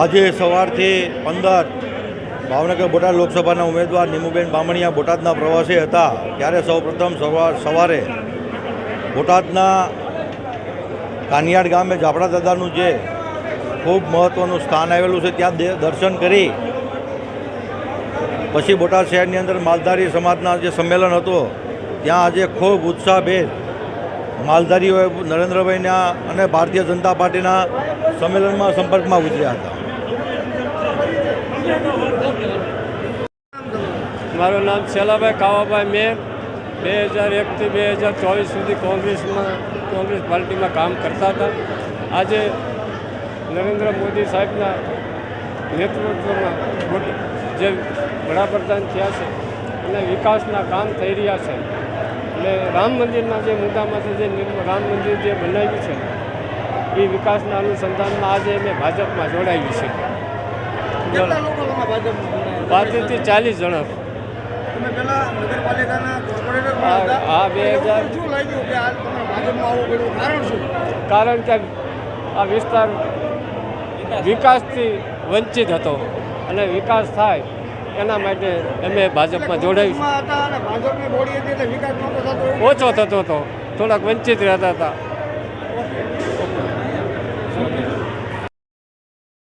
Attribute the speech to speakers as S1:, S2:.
S1: આજે સવારથી પંદર ભાવનગર બોટાદ લોકસભાના ઉમેદવાર નીમુબેન બામણીયા બોટાદના પ્રવાસે હતા. ત્યારે સૌપ્રથમ સવાર બોટાદના કાનિયાડ ગામે જાફડા દાદાનું જે ખૂબ મહત્ત્વનું સ્થાન આવેલું છે, ત્યાં દર્શન કરી. પછી બોટાદ શહેરની અંદર માલધારી સમાજના જે સંમેલન હતો, ત્યાં આજે ખૂબ ઉત્સાહભેર માલધારીઓએ નરેન્દ્રભાઈના અને ભારતીય જનતા પાર્ટીના સંમેલનમાં સંપર્કમાં ઉતર્યા હતા.
S2: મારું નામ છેલાભાઈ કાવાભાઈ મેં બે હજાર એકથી બે હજાર ચોવીસ સુધી કોંગ્રેસમાં, કોંગ્રેસ પાર્ટીમાં કામ કરતા હતા. આજે નરેન્દ્ર મોદી સાહેબના નેતૃત્વમાં જે વડાપ્રધાન થયા છે અને વિકાસના કામ થઈ રહ્યા છે. અને રામ મંદિરના જે મુદ્દામાંથી જે રામ મંદિર જે બનાવ્યું છે એ વિકાસના અનુસંધાનમાં આજે મેં ભાજપમાં જોડાયું છે પાંત્રીસથી ચાલીસ જણા. હા, બે હજાર.
S3: કારણ
S2: કે આ વિસ્તાર વિકાસથી વંચિત હતો. અને વિકાસ થાય એના માટે અમે ભાજપમાં જોડાયું? ઓછો થતો હતો. થોડાક વંચિત રહેતા હતા.